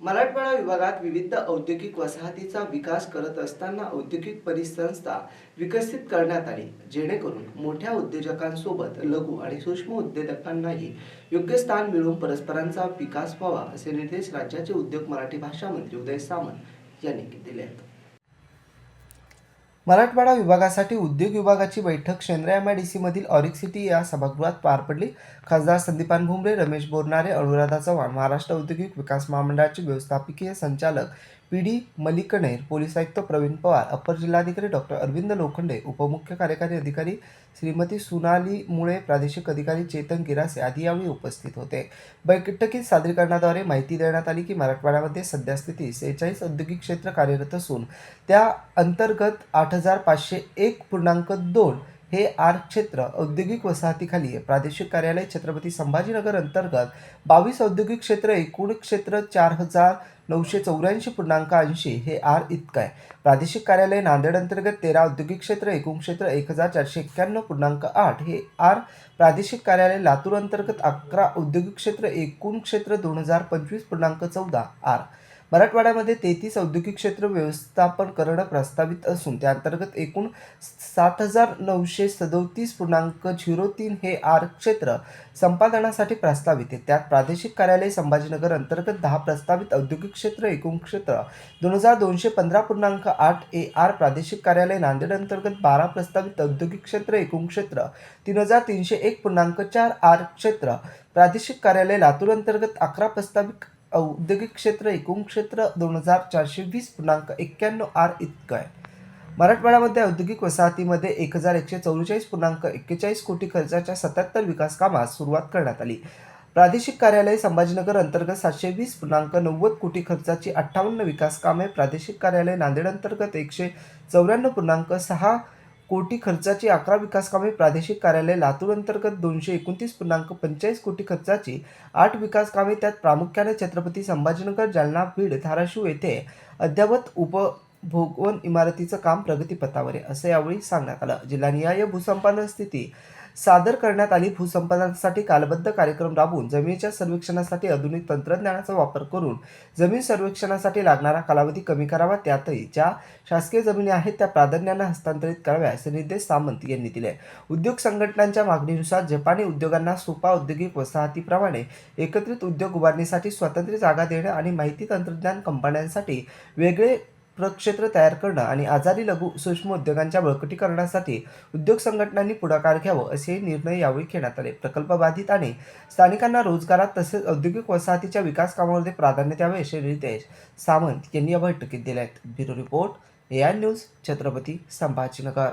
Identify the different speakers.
Speaker 1: मराठवाडा विभागात विविध औद्योगिक वसाहतीचा विकास करत असताना औद्योगिक परिसंस्था विकसित करण्यात आली. जेणेकरून मोठ्या उद्योजकांसोबत लघु आणि सूक्ष्म उद्योजकांनाही योग्य स्थान मिळवून परस्परांचा विकास व्हावा असे निर्देश राज्याचे उद्योग मराठी भाषा मंत्री उदय सामंत यांनी दिले आहेत. मराठवाडा विभागासाठी उद्योग विभागाची बैठक शेंद्रा एम आय डी सीमधील ऑरिक सिटी या सभागृहात पार पडली. खासदार संदीपान भुमरे रमेश बोरनारे अनुराधा चव्हाण महाराष्ट्र औद्योगिक विकास महामंडळाचे व्यवस्थापकीय संचालक पी डी मलिकनेर पोलीस आयुक्त प्रवीण पवार अपर जिल्हाधिकारी डॉक्टर अरविंद लोखंडे उपमुख्य कार्यकारी अधिकारी श्रीमती सुनाली मुळे प्रादेशिक अधिकारी चेतन गिरासे आदी यावेळी उपस्थित होते. बैठकीत सादरीकरणाद्वारे माहिती देण्यात आली की मराठवाड्यामध्ये सध्या स्थिती सेहेचाळीस औद्योगिक क्षेत्र कार्यरत असून त्या अंतर्गत आठ हजार पाचशे एक पूर्णांक दोन हे आर क्षेत्र औद्योगिक वसाहतीखाली आहे. प्रादेशिक कार्यालय छत्रपती संभाजीनगर अंतर्गत बावीस औद्योगिक क्षेत्र एकूण क्षेत्र चार हजार नऊशे चौऱ्याऐंशी पूर्णांक ऐंशी हे आर इतकं आहे. प्रादेशिक कार्यालय नांदेड अंतर्गत तेरा औद्योगिक क्षेत्र एकूण क्षेत्र एक हजार चारशे एक्क्याण्णव पूर्णांक आठ हे आर प्रादेशिक कार्यालय लातूर अंतर्गत अकरा औद्योगिक क्षेत्र एकूण क्षेत्र दोन हजार पंचवीस पूर्णांक चौदा आर. मराठवाड्यामध्ये तेहतीस औद्योगिक क्षेत्र व्यवस्थापन करणं प्रस्तावित असून त्या अंतर्गत एकूण सात हजार नऊशे सदोतीस पूर्णांक झिरो तीन हे आर क्षेत्र संपादनासाठी प्रस्तावित आहे त्यात प्रादेशिक कार्यालय संभाजीनगर अंतर्गत दहा प्रस्तावित औद्योगिक क्षेत्र एकूण क्षेत्र दोन हजार दोनशे पंधरा पूर्णांक आठ ए आर प्रादेशिक कार्यालय नांदेड अंतर्गत बारा प्रस्तावित औद्योगिक क्षेत्र एकूण क्षेत्र तीन हजार तीनशे एक पूर्णांक चार आर क्षेत्र प्रादेशिक कार्यालय लातूर अंतर्गत अकरा प्रस्तावित औद्योगिक क्षेत्र एकूण क्षेत्र दोन हजार चारशे वीस पूर्णांक एक्क्याण्णव आर इतकं आहे. मराठवाड्यामध्ये औद्योगिक वसाहतीमध्ये एक हजार एकशे चौवेचाळीस पूर्णांक एक्केचाळीस कोटी खर्चाच्या सत्याहत्तर विकास कामास सुरुवात करण्यात आली. प्रादेशिक कार्यालय संभाजीनगर अंतर्गत सातशे वीस पूर्णांक नव्वद कोटी खर्चाची अठ्ठावन्न विकास कामे प्रादेशिक कार्यालय नांदेड अंतर्गत एकशे चौऱ्याण्णव पूर्णांक सहा कोटी खर्चाची अकरा विकास कामे प्रादेशिक कार्यालय लातूर अंतर्गत दोनशे एकोणतीस पूर्णांक पंचेचाळीस कोटी खर्चाची आठ विकास कामे त्यात प्रामुख्याने छत्रपती संभाजीनगर जालना बीड धाराशिव येथे अद्ययावत उपभोगवन इमारतीचं काम प्रगतीपथावर आहे असं यावेळी सांगण्यात आलं. जिल्हानिहाय भूसंपादन स्थिती सादर करण्यात आली भूसंपादनासाठी कालबद्ध कार्यक्रम राबवून जमिनीच्या सर्वेक्षणासाठी आधुनिक तंत्रज्ञानाचा वापर करून जमीन सर्वेक्षणासाठी लागणारा कालावधी कमी करावा त्यातही ज्या शासकीय जमिनी आहेत त्या प्राधान्यानं हस्तांतरित कराव्या असे निर्देश सामंत यांनी दिले. उद्योग संघटनांच्या मागणीनुसार जपानी उद्योगांना सोपा औद्योगिक वसाहतीप्रमाणे एकत्रित उद्योग उभारणीसाठी स्वतंत्र जागा देणं आणि माहिती तंत्रज्ञान कंपन्यांसाठी वेगळे प्रक्षेत्र तयार करणं आणि आजारी लघु सूक्ष्म उद्योगांच्या बळकटीकरणासाठी उद्योग संघटनांनी पुढाकार घ्यावं असे निर्णय यावेळी घेण्यात आले. प्रकल्पबाधित आणि स्थानिकांना रोजगारात तसेच औद्योगिक वसाहतीच्या विकास कामामध्ये प्राधान्य द्यावे असे निर्देश सामंत यांनी या बैठकीत दिले आहेत bureau report A I news Chhatrapati Sambhajinagar.